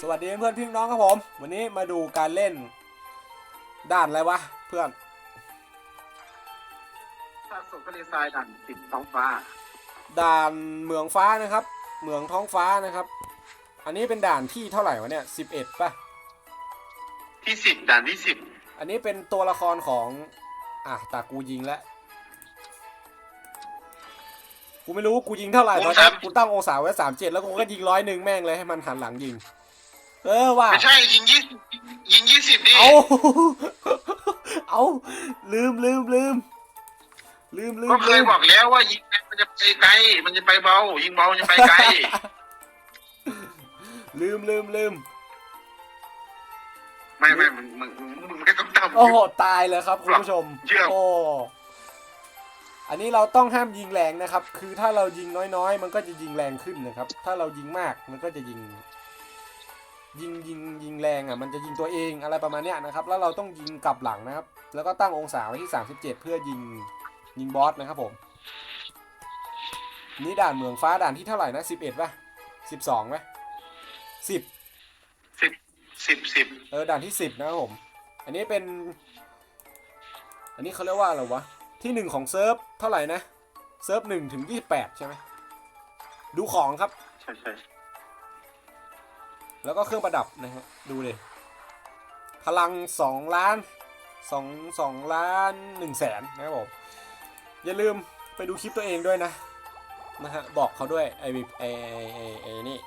สวัสดีเพื่อนๆพี่น้องครับผม วันนี้มาดูการเล่น ด่านอะไรวะเพื่อนถ้าสุกทะเลทรายดันติดท้องฟ้า ด่านเหมืองฟ้านะครับ เหมืองท้องฟ้านะครับ อันนี้เป็นด่านที่เท่าไหร่วะเนี่ยสิบเอ็ดป่ะ ที่สิบด่านที่สิบอันนี้เป็นตัวละครของอะตากูยิงแล้วกูไม่รู้กูยิงเท่าไหร่ตอนนี้กูตั้งองศาไว้สามเจ็ดแล้วกูก็ยิงร้อยหนึ่งแม่งเลยให้มันหันหลังยิง เออว่ะไม่ใช่ยิงยี่สิบยิงยี่สิบดิเอาเอาลืมลืมลืมลืมลืมก็เคยบอกแล้วว่ายิงมันจะไปไกล มันจะไปเบา ยิงเบามันจะไปไกล ลืมลืมลืมไม่ไม่มึงมึงมึงมึงไม่ต้องทำโอ้โหตายเลยครับคุณผู้ชมเชื่อโอ้อันนี้เราต้องห้ามยิงแรงนะครับ คือถ้าเรายิงน้อยๆ มันก็จะยิงแรงขึ้นนะครับ ถ้าเรายิงมากมันก็จะยิง ยิงยิงยิงแรงอะมันจะยิงตัวเองอะไรประมาณเนี้ยนะครับ แล้วเราต้องยิงกลับหลังนะครับ แล้วก็ตั้งองศาไว้ที่ 37 เพื่อยิงยิงบอสนะครับผมนี่ด่านเหมืองฟ้าด่านที่เท่าไหร่นะ11ป่ะ12ป่ะ10สิบสิบสิบเออด่านที่สิบนะครับผม อันนี้เป็น อันนี้เขาเรียกว่าอะไรวะที่หนึ่งของเซิร์ฟเท่าไหร่นะเซิร์ฟหนึ่งถึงยี่แปดใช่ไหมดูของครับ ใช่ใช่ แล้วก็เครื่องประดับนะฮะ ดูเลย พลังสองล้านสองสองล้านหนึ่งแสนนะครับผม อย่าลืมไปดูคลิปตัวเองด้วยนะ นะฮะ บอกเขาด้วยไอ้ไอ้ไอ้ไอ้ไอ้นี่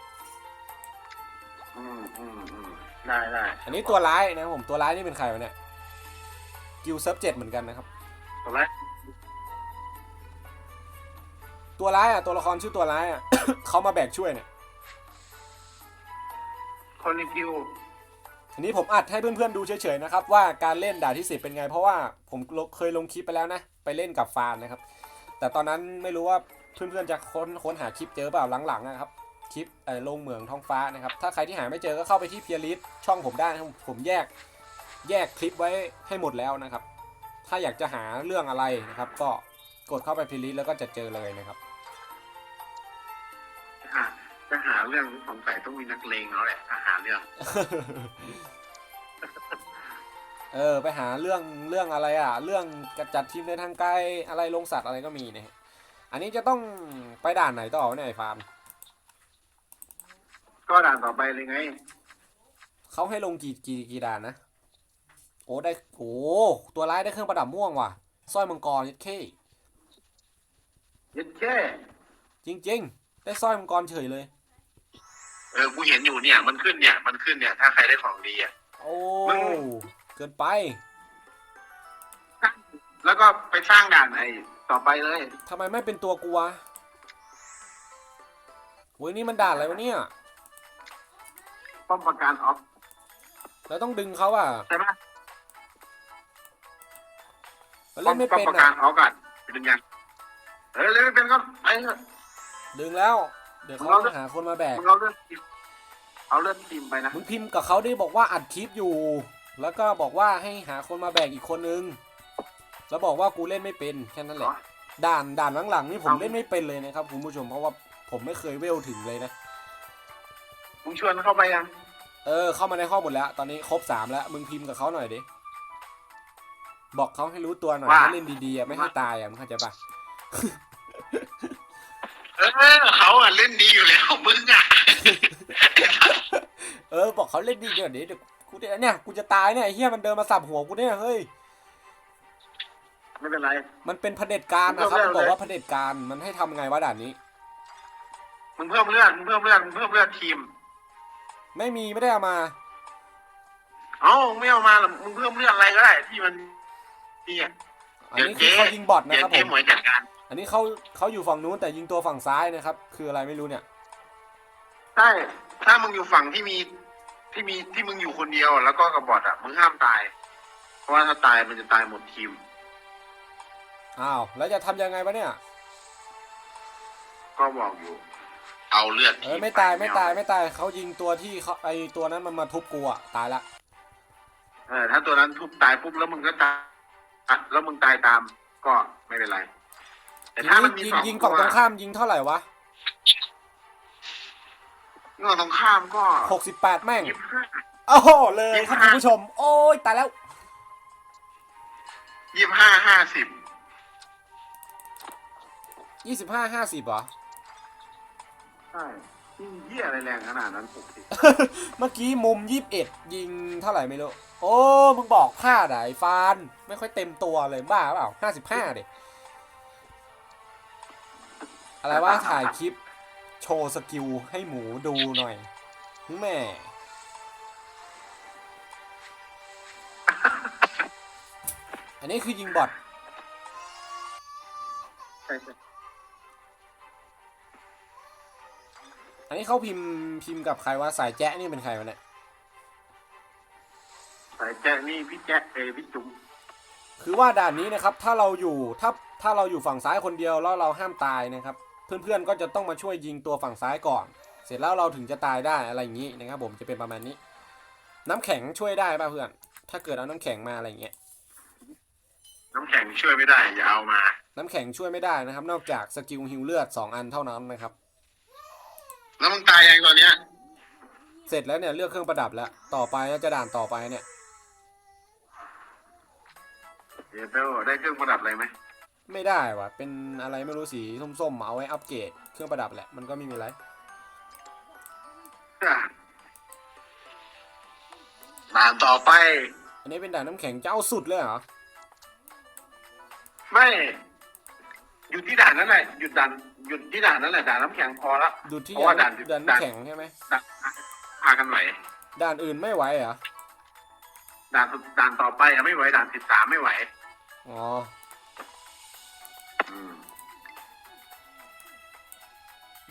อืมอืมอืมได้ได้อันนี้ตัวร้ายนะครับผม ตัวร้ายนี่เป็นใครวะเนี่ย กิลเซิร์ฟเจ็ดเหมือนกันนะครับตอนแรกตัวร้ายอะ ตัวละครชื่อตัวร้ายอะ เขามาแบกช่วยเนี่ย คนรีวิวอันนี้ผมอัดให้เพื่อนๆดูเฉยๆนะครับว่าการเล่นด่านที่ 10 เป็นไง เพราะว่าผมเคยลงคลิปไปแล้วนะ ไปเล่นกับฟานนะครับ แต่ตอนนั้นไม่รู้ว่าเพื่อนๆจะค้นค้นหาคลิปเจอเปล่าหลังๆนะครับคลิปเอ่อลงเหมืองท้องฟ้านะครับ ถ้าใครที่หาไม่เจอก็เข้าไปที่เพียริสช่องผมได้นะครับผมแยกแยกคลิปไว้ให้หมดแล้วนะครับ ถ้าอยากจะหาเรื่องอะไรนะครับ ก็กดเข้าไปเพียริสแล้วก็จะเจอเลยนะครับหา จะหาเรื่องสงสัยต้องมีนักเลงแล้วแหละถ้าหาเรื่อง เออ ไปหาเรื่องเรื่องอะไรอะ เรื่องกระจัดทีมในทางไกลอะไรลงสัตว์อะไรก็มีนะฮะอันนี้จะต้องไปด่านไหนต่อวะเนี่ยไอ้ฟาร์มก็ด่านต่อไปเลยไง เขาให้ลงกี่กี่กี่ด่านนะโอ้ได้โอ้ตัวร้ายได้เครื่องประดับม่วงว่ะสร้อยมังกรยัดเข้ยัดแค่จริง ๆ ได้สร้อยมังกรเฉยเลย เออกูเห็นอยู่เนี่ย มันขึ้นเนี่ย มันขึ้นเนี่ย ถ้าใครได้ของดีอะ โอ้มึง เกินไป แล้วก็ไปสร้างด่านไอ้ต่อไปเลย ทำไมไม่เป็นตัวกูวะโอ้ยนี่มันด่านอะไรวะเนี่ย ป้อมประการออฟเราต้องดึงเขาอะใช่ไหมมันเล่นไม่ป้อมเป็นประกาอะ รออฟกันไปดึงยังเออเล่นไม่เป็นก็ไปเถอะดึงแล้ว เดี๋ยวเขาเราต้องหาคนมาแบกมึงเอาเลือดทีมเอาเลือดทีมไปนะมึงพิมพ์กับเขาได้บอกว่าอัดคลิปอยู่ แล้วก็บอกว่าให้หาคนมาแบกอีกคนนึง แล้วบอกว่ากูเล่นไม่เป็นแค่นั้นแหละด่านด่านหลังๆนี่ผมเล่นไม่เป็นเลยนะครับคุณผู้ชมเพราะว่าผมไม่เคยเวลถึงเลยนะมึงชวนเข้าไปยังเออเข้ามาในห้องหมดแล้ว ตอนนี้ครบสามแล้วมึงพิมพ์กับเขาหน่อยดิบอกเขาให้รู้ตัวหน่อยให้เล่นดีๆอะไม่ให้ตายอะมึงเข้าใจปะ เออเขาอะเล่นดีอยู่แล้วมึงอะเออบอกเขาเล่นดีเดี๋ยวเดี๋ยวเดี๋ยวกูเนี่ยกูจะตายเนี่ยไอ้เฮียมันเดินมาสับหัวกูเนี่ยเฮ้ยไม่เป็นไร มันเป็นเผด็จการนะครับมึมันงบเริ่อกมเลยว่าเผด็จการมันให้ทำไงวะด่านนี้ มึงเพิ่มเลือดมึงเพิ่มเลือดมึงเพิ่มเลือดทีมไม่มีไม่ได้เอามา เอ้าไม่เอามาหรอกมึงเพิ่มเลือดอะไรก็ได้ที่มันนี่อะอันนี้คือเขายิงบอทนะเดี๋ยควรับเจ๊ผมหมวยจัดการ อันนี้เขาเขาอยู่ฝั่งนู้นแต่ยิงตัวฝั่งซ้ายนะครับ คืออะไรไม่รู้เนี่ย ใช่ ถ้ามึงอยู่ฝั่งที่มีที่มีที่มึงอยู่คนเดียวแล้วก็กับบอทอะมึงห้ามตาย เพราะว่าถ้าตายมันจะตายหมดทีม อ้าว แล้วจะทำยังไงวะเนี่ย ก็บอกอยู่ เอาเลือดเออไม่ตายไม่ตายไม่ตายเขายิงตัวที่เขาไอตัวนั้นมันมาทุบกูอะตายละ เออถ้าตัวนั้นทุบตายปุ๊บแล้วมึงก็ตายอะแล้วมึงตายตามก็ไม่เป็นไร แต่ยิถ้ามันงมียิงสองยิงฝั่งตรงข้ามยิงเท่าไหร่วะเงื่อนตรงข้ามก็หกสิบแปดแม่งยี่สิบห้าโอ้โหเลยครับคุณผู้ชม โอ้ยตายแล้วยี่สิบห้าห้าสิบยี่สิบห้าห้าสิบเหรอใช่เยี่ยอะไรแรงขนาดนั้นหกสิบเมื่อกี้มุมยี่สิบเอ็ดยิงเท่าไหร่ไม่รู้ โอ้ มึงบอกพลาดอะไอ้ฟาน ไม่ค่อยเต็มตัวเลยบ้าเปล่าห้าสิบห้าเด็ อะไรว่าถ่ายคลิปโชว์สกิลให้หมูดูหน่อยแหม่อันนี้คือยิงบอทใช่ใช่อันนี้เขาพิมพ์พิมพ์กับใครว่าสายแจ๊ะนี่เป็นใครวะเนี่ยสายแจ๊คนี่พี่แจ๊คเอยพี่จุ๋มคือว่าด่านนี้นะครับ ถ้าเราอยู่ถ้าถ้าเราอยู่ฝั่งซ้ายคนเดียวแล้วเราห้ามตายนะครับ เพื่อนๆก็จะต้องมาช่วยยิงตัวฝั่งซ้ายก่อน เสร็จแล้วเราถึงจะตายได้อะไรอย่างนี้นะครับผมจะเป็นประมาณนี้ น้ำแข็งช่วยได้ป่ะเพื่อน ถ้าเกิดเอาน้ำแข็งมาอะไรอย่างเงี้ยน้ำแข็งช่วยไม่ได้อย่าเอามา น้ำแข็งช่วยไม่ได้นะครับ นอกจากสกิลฮิวเลือดสองอันเท่านั้นนะครับ แล้วมึงตายยังตอนเนี้ย เสร็จแล้วเนี่ยเลือกเครื่องประดับแล้ว ต่อไปก็จะด่านต่อไปเนี่ยเดี๋ยวเต้าได้เครื่องประดับอะไรไหม ไม่ได้ว่ะ เป็นอะไรไม่รู้สีส้มๆเอาไว้อัปเกรดเครื่องประดับแหละ มันก็ไม่มีอะไร ด่านต่อไป อันนี้เป็นด่านน้ำแข็งจะเอาสุดเลยเหรอ ไม่หยุดที่ด่านนั่นแหละหยุดด่านหยุดที่ด่านนั่นแหละด่านน้ำแข็งพอละ ดูที่เพราะว่าด่านด่านน้ำแข็งใช่ไหม ด่านพากันไหวด่านอื่นไม่ไหวเหรอ ด่านด่านต่อไปอะไม่ไหวด่านสิบสามไม่ไหว อ๋ออื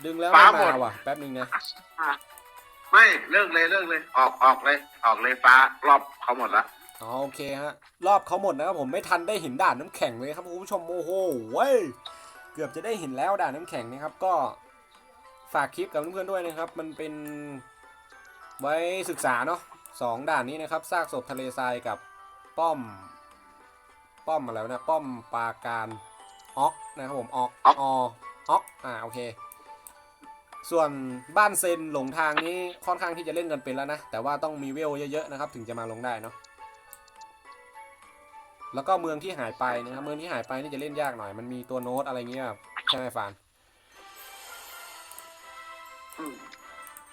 ดึงแล้วฟ้าไม่หมมาดว่ะแป๊บนึงนะไม่เลิกเลยเลิกเลย ออกออกเลย ออกเลยฟ้ารอบเขาหมดละอ๋อโอเคฮะ รอบเขาหมดนะครับผมไม่ทันได้เห็นด่านน้ำแข็งเลยครับคุณผู้ชมโอ้โหเว้ยเกือบจะได้เห็นแล้วด่านน้ำแข็งนะครับก็ฝากคลิปกับเพื่อนๆด้วยนะครับ มันเป็นไว้ศึกษาเนาะสองด่านนี้นะครับซากศพทะเลทรายกับป้อม ป้อมอะไรวะนะป้อมปราการออกนะครับผมออกออออกอ่าโอเค ส่วนบ้านเซนหลงทางนี้ค่อนข้างที่จะเล่นกันเป็นแล้วนะ แต่ว่าต้องมีเวลเยอะๆนะครับ ถึงจะมาลงได้เนาะแล้วก็เมืองที่หายไปนะครับเมืองที่หายไปนี่จะเล่นยากหน่อย มันมีตัวโน้ตอะไรเงี้ยใช่ไหมฟาน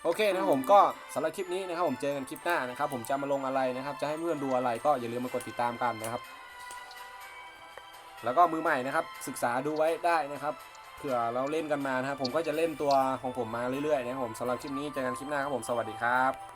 โอเคนะครับผมก็สำหรับคลิปนี้นะครับผมเจอกันคลิปหน้านะครับผมจะมาลงอะไรนะครับ จะให้เพื่อนดูอะไรก็อย่าลืมมากดติดตามกันนะครับ แล้วก็มือใหม่นะครับศึกษาดูไว้ได้นะครับ เผื่อเราเล่นกันมานะครับผมก็จะเล่นตัวของผมมาเรื่อยๆนะครับผมสำหรับคลิปนี้เจอกันคลิปหน้าครับผมสวัสดีครับ